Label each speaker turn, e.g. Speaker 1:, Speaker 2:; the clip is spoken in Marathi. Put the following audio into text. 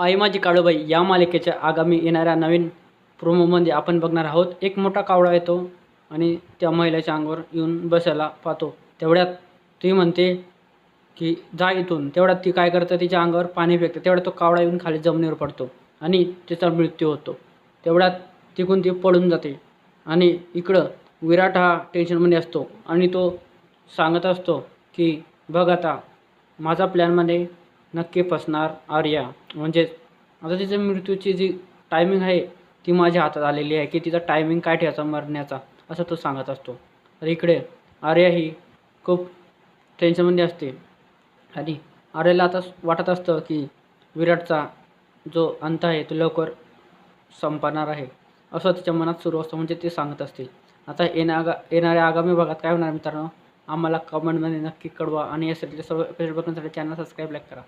Speaker 1: आई माझी काळूबाई या मालिकेच्या आगामी येणाऱ्या नवीन प्रोमोमध्ये आपण बघणार आहोत. एक मोठा कावळा येतो आणि त्या महिलेच्या अंगावर येऊन बसायला पाहतो. तेवढ्यात ती म्हणते की जा इथून. तेवढ्यात ती काय करते? तिच्या अंगावर पाणी फेकते. तेवढ्यात तो कावळा येऊन खाली जमिनीवर पडतो आणि तिचा मृत्यू होतो. तेवढ्यात तिकडून ती पळून जाते आणि इकडं विराट हा टेन्शनमध्ये असतो आणि तो सांगत असतो की बघ आता माझा प्लॅनमध्ये नक्की फसणार. आर्या म्हणजेच आता तिच्या मृत्यूची जी टायमिंग आहे ती माझ्या हातात आलेली आहे की तिचा टायमिंग काय ठेवायचा मरण्याचा असं तो सांगत असतो. तर इकडे आर्या ही खूप टेन्शनमध्ये असते. आणि आर्याला आता वाटत असतं की विराटचा जो अंत आहे तो लवकर संपणार आहे असं तिच्या मनात सुरू असतं म्हणजे ते सांगत असते आता येणागा येणाऱ्या आगामी भागात काय होणार मित्रांनो? आम्हाला कमेंटमध्ये नक्की कळवा आणि या सर्व एपिसोड बघण्यासाठी चॅनल सबस्क्राईब लाईक करा.